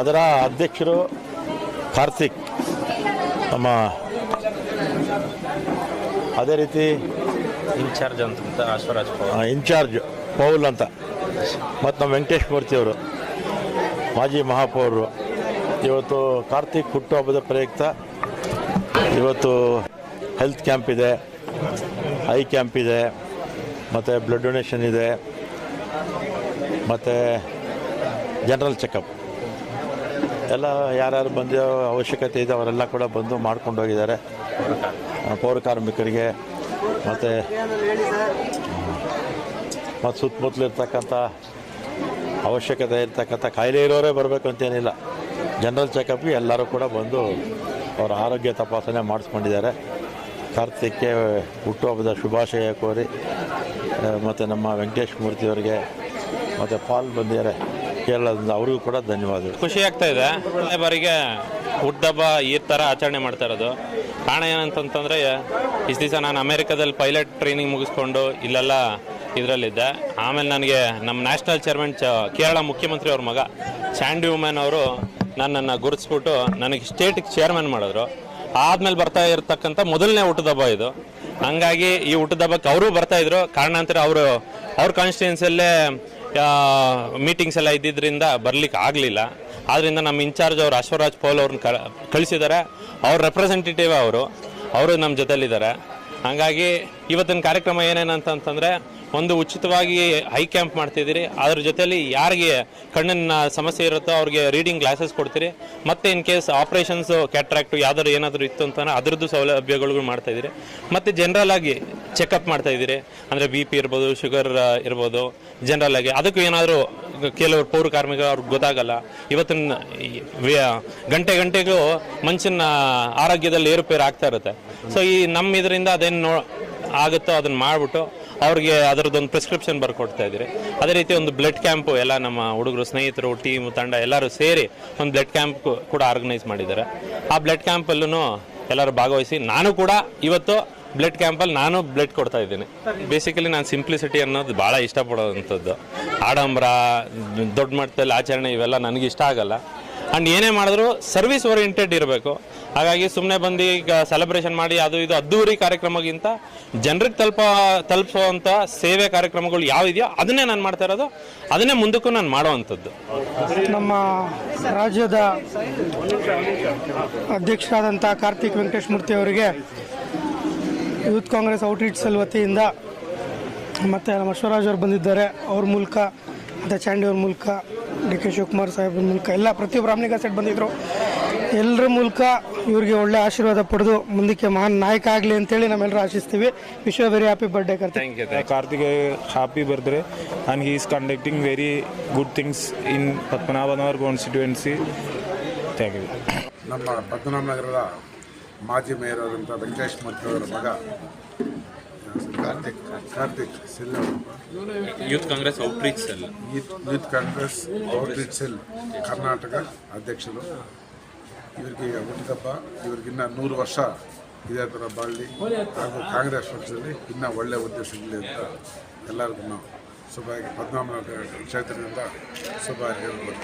ಅದರ ಅಧ್ಯಕ್ಷರು ಕಾರ್ತಿಕ್. ನಮ್ಮ ಅದೇ ರೀತಿ ಇನ್ಚಾರ್ಜ್ ಅಂತ ಅಶ್ವರಾಜ್ ಇನ್ಚಾರ್ಜ್ ಪೌಲ್ ಅಂತ. ಮತ್ತು ನಮ್ಮ ವೆಂಕಟೇಶ್ ಮೂರ್ತಿ ಅವರು ಮಾಜಿ ಮಹಾಪೌರರು ಇವತ್ತು ಕಾರ್ತಿಕ್ ಹುಟ್ಟುಹಬ್ಬದ ಪ್ರಯುಕ್ತ ಇವತ್ತು ಹೆಲ್ತ್ ಕ್ಯಾಂಪ್ ಇದೆ ಐ ಕ್ಯಾಂಪ್ ಇದೆ ಮತ್ತು ಬ್ಲಡ್ ಡೊನೇಷನ್ ಇದೆ ಮತ್ತು ಜನರಲ್ ಚೆಕಪ್ ಎಲ್ಲ ಯಾರ್ಯಾರು ಬಂದ ಅವಶ್ಯಕತೆ ಇದೆ ಅವರೆಲ್ಲ ಕೂಡ ಬಂದು ಮಾಡ್ಕೊಂಡು ಹೋಗಿದ್ದಾರೆ ಪೌರ ಕಾರ್ಮಿಕರಿಗೆ, ಮತ್ತು ಮತ್ತು ಸುತ್ತಮುತ್ತಲು ಇರ್ತಕ್ಕಂಥ ಅವಶ್ಯಕತೆ ಇರ್ತಕ್ಕಂಥ ಕಾಯಿಲೆ ಇರೋರೇ ಬರಬೇಕು ಅಂತೇನಿಲ್ಲ. ಜನರಲ್ ಚೆಕಪ್ಗೆ ಎಲ್ಲರೂ ಕೂಡ ಬಂದು ಅವರ ಆರೋಗ್ಯ ತಪಾಸಣೆ ಮಾಡಿಸ್ಕೊಂಡಿದ್ದಾರೆ. ಕಾರ್ತಿಕ್ಗೆ ಹುಟ್ಟುಹಬ್ಬದ ಶುಭಾಶಯ ಕೋರಿ ಮತ್ತು ನಮ್ಮ ವೆಂಕಟೇಶ್ ಮೂರ್ತಿಯವರಿಗೆ, ಮತ್ತು ಪಾಲ್ ಬಂದಿದ್ದಾರೆ. ಕೇರಳದಿಂದ ಅವರಿಗೂ ಕೂಡ ಧನ್ಯವಾದಗಳು. ಖುಷಿ ಆಗ್ತಾ ಇದೆ. ಮೊದಲನೇ ಬಾರಿಗೆ ಹುಟ್ಟಹಬ್ಬ ಈ ಥರ ಆಚರಣೆ ಮಾಡ್ತಾ ಇರೋದು. ಕಾರಣ ಏನಂತಂತಂದ್ರೆ ಇಷ್ಟು ದಿವಸ ನಾನು ಅಮೇರಿಕಾದಲ್ಲಿ ಪೈಲಟ್ ಟ್ರೈನಿಂಗ್ ಮುಗಿಸ್ಕೊಂಡು ಇಲ್ಲೆಲ್ಲ ಇದರಲ್ಲಿದ್ದೆ. ಆಮೇಲೆ ನನಗೆ ನಮ್ಮ ನ್ಯಾಷನಲ್ ಚೇರ್ಮನ್ ಚ ಕೇರಳ ಮುಖ್ಯಮಂತ್ರಿ ಅವ್ರ ಮಗ ಸ್ಯಾಂಡಿ ವುಮೆನ್ ಅವರು ನನ್ನನ್ನು ಗುರುತಿಸ್ಬಿಟ್ಟು ನನಗೆ ಸ್ಟೇಟಿಗೆ ಚೇರ್ಮನ್ ಮಾಡಿದ್ರು. ಆದ್ಮೇಲೆ ಬರ್ತಾ ಇರತಕ್ಕಂಥ ಮೊದಲನೇ ಹುಟ್ಟದಬ್ಬ ಇದು. ಹಂಗಾಗಿ ಈ ಹುಟ್ಟದಬ್ಬಕ್ಕೆ ಅವರು ಬರ್ತಾ ಇದ್ರು. ಕಾರಣಾಂತರ ಅವರು, ಅವ್ರ ಕಾನ್ಸ್ಟಿಟ್ಯೂನ್ಸಲ್ಲೇ ಮೀಟಿಂಗ್ಸ್ ಎಲ್ಲ ಇದ್ದಿದ್ದರಿಂದ ಬರಲಿಕ್ಕೆ ಆಗಲಿಲ್ಲ. ಆದ್ದರಿಂದ ನಮ್ಮ ಇನ್ಚಾರ್ಜ್ ಅವರು ಅಶ್ವರಾಜ್ ಪೌಲ್ ಅವ್ರನ್ನ ಕಳಿಸಿದ್ದಾರೆ ಅವ್ರ ರೆಪ್ರೆಸೆಂಟೇಟಿವ್ ಅವರು ಅವರು ನಮ್ಮ ಜೊತೆಲಿದ್ದಾರೆ ಹಾಗಾಗಿ ಇವತ್ತಿನ ಕಾರ್ಯಕ್ರಮ ಏನೇನಂತಂತಂದರೆ, ಒಂದು ಉಚಿತವಾಗಿ ಹೈ ಕ್ಯಾಂಪ್ ಮಾಡ್ತಿದ್ದೀರಿ. ಅದ್ರ ಜೊತೆಯಲ್ಲಿ ಯಾರಿಗೆ ಕಣ್ಣಿನ ಸಮಸ್ಯೆ ಇರುತ್ತೋ ಅವ್ರಿಗೆ ರೀಡಿಂಗ್ ಗ್ಲಾಸಸ್ ಕೊಡ್ತೀರಿ. ಮತ್ತು ಇನ್ ಕೇಸ್ ಆಪ್ರೇಷನ್ಸು ಕ್ಯಾಟ್ರಾಕ್ಟು ಯಾವ್ದಾದ್ರು ಏನಾದರೂ ಇತ್ತು ಅಂತಂದ್ರೆ ಅದ್ರದ್ದು ಸೌಲಭ್ಯಗಳು ಮಾಡ್ತಾಯಿದ್ದೀರಿ ಮತ್ತು ಜನರಲ್ ಆಗಿ ಚೆಕಪ್ ಮಾಡ್ತಾ ಇದ್ದೀರಿ? ಅಂದರೆ ಬಿ ಪಿ ಇರ್ಬೋದು ಶುಗರ್ ಇರ್ಬೋದು ಜನರಲ್ ಆಗಿ. ಅದಕ್ಕೂ ಏನಾದರೂ ಕೆಲವರು ಪೌರ ಕಾರ್ಮಿಕ ಅವ್ರಿಗೆ ಗೊತ್ತಾಗಲ್ಲ. ಇವತ್ತಿನ ಗಂಟೆ ಗಂಟೆಗೂ ಮನುಷ್ಯನ ಆರೋಗ್ಯದಲ್ಲಿ ಏರುಪೇರು ಆಗ್ತಾ ಇರುತ್ತೆ. ಸೊ ಈ ನಮ್ಮ ಇದರಿಂದ ಅದೇನು ನೋ, ಆಗುತ್ತೋ ಅದನ್ನು ಮಾಡಿಬಿಟ್ಟು ಅವ್ರಿಗೆ ಅದರದ್ದೊಂದು ಪ್ರಿಸ್ಕ್ರಿಪ್ಷನ್ ಬರ್ಕೊಡ್ತಾ ಇದ್ದೀರಿ. ಅದೇ ರೀತಿ ಒಂದು ಬ್ಲಡ್ ಕ್ಯಾಂಪು ಎಲ್ಲ ನಮ್ಮ ಹುಡುಗರು, ಸ್ನೇಹಿತರು ಟೀಮ್ ತಂಡ ಎಲ್ಲರೂ ಸೇರಿ ಒಂದು ಬ್ಲಡ್ ಕ್ಯಾಂಪ್ ಕೂಡ ಆರ್ಗನೈಸ್ ಮಾಡಿದ್ದಾರೆ. ಆ ಬ್ಲಡ್ ಕ್ಯಾಂಪಲ್ಲೂ ಎಲ್ಲರೂ ಭಾಗವಹಿಸಿ, ನಾನು ಕೂಡ ಇವತ್ತು ಬ್ಲಡ್ ಕ್ಯಾಂಪಲ್ಲಿ ನಾನು ಬ್ಲಡ್ ಕೊಡ್ತಾ ಇದ್ದೀನಿ. ಬೇಸಿಕಲಿ ನಾನು ಸಿಂಪ್ಲಿಸಿಟಿ ಅನ್ನೋದು ಭಾಳ ಇಷ್ಟಪಡೋವಂಥದ್ದು. ಆಡಂಬರ, ದೊಡ್ಡ ಮಟ್ಟದಲ್ಲಿ ಆಚರಣೆ ಇವೆಲ್ಲ ನನಗೆ ಇಷ್ಟ ಆಗಲ್ಲ. ಆ್ಯಂಡ್ ಏನೇ ಮಾಡಿದ್ರು ಸರ್ವಿಸ್ ಓರಿಯೆಂಟೆಡ್ ಇರಬೇಕು. ಹಾಗಾಗಿ ಸುಮ್ಮನೆ ಬಂದು ಈಗ ಸೆಲೆಬ್ರೇಷನ್ ಮಾಡಿ ಅದು ಇದು ಅದ್ದೂರಿ ಕಾರ್ಯಕ್ರಮಕ್ಕಿಂತ ಜನರಿಗೆ ತಲುಪ ತಲುಪಿಸುವಂಥ ಸೇವೆ ಕಾರ್ಯಕ್ರಮಗಳು ಯಾವಿದೆಯೋ ಅದನ್ನೇ ನಾನು ಮಾಡ್ತಾ ಇರೋದು. ಅದನ್ನೇ ಮುಂದಕ್ಕೂ ನಾನು ಮಾಡುವಂಥದ್ದು. ನಮ್ಮ ರಾಜ್ಯದ ಅಧ್ಯಕ್ಷರಾದಂಥ ಕಾರ್ತಿಕ್ ವೆಂಕಟೇಶ್ ಮೂರ್ತಿ ಅವರಿಗೆ ಯೂತ್ ಕಾಂಗ್ರೆಸ್ ಔಟ್ರೀಚ್ ಸೆಲ್ ವತಿಯಿಂದ ಮತ್ತು ನಮ್ಮ ಅಶ್ವರಾಜ್ ಅವರು ಬಂದಿದ್ದಾರೆ. ಅವ್ರ ಮೂಲಕ ಮತ್ತು ಚಾಂಡಿ ಅವ್ರ ಮೂಲಕ ಡಿ ಕೆ ಶಿವಕುಮಾರ್ ಸಾಹೇಬ್ರ ಮೂಲಕ ಎಲ್ಲ ಪ್ರತಿಯೊಬ್ಬರು ರಾಮಲಿಂಗ ಸೆಟ್ ಬಂದಿದ್ದರು ಎಲ್ಲರ ಮೂಲಕ ಇವರಿಗೆ ಒಳ್ಳೆ ಆಶೀರ್ವಾದ ಪಡೆದು ಮುಂದಕ್ಕೆ ಮಹಾನ್ ನಾಯಕ ಆಗಲಿ ಅಂತೇಳಿ ನಾವೆಲ್ಲರೂ ಆಶಿಸ್ತೀವಿ. Vishwa very happy birthday Karthik. Thank you and a is conducting very he is conducting very good things in Padmanabhanavar constituency. Thank you. ನಮ್ಮ ಪದ್ಮನಾಭ ನಗರದ ಮಾಜಿ ಮೇಯರ್ ಆದಂಥ ವೆಂಕಟೇಶ್ ಮೂರ್ತಿ ಅವರ ಮಗ ಕಾರ್ತಿಕ್ ಕಾರ್ತಿಕ್ ಸಿಲ್ youth congress outreach cell youth youth congress outreach cell Karnataka ಅಧ್ಯಕ್ಷರು. ಇವರಿಗೆ ಹುಟ್ಟಿದಪ್ಪ ಇವ್ರಿಗಿನ್ನ ನೂರು ವರ್ಷ ಇದೇ ಥರ ಬಾಳಲಿ. ಹಾಗೂ ಕಾಂಗ್ರೆಸ್ ಪಕ್ಷದಲ್ಲಿ ಇನ್ನೂ ಒಳ್ಳೆಯ ಉದ್ದೇಶ ಇರಲಿ ಅಂತ ಎಲ್ಲರಿಗೂ ನಾವು ಶುಭ ಪದ್ಮನಾಭ ಕ್ಷೇತ್ರದಿಂದ ಶುಭ ಇದ್ದೀವಿ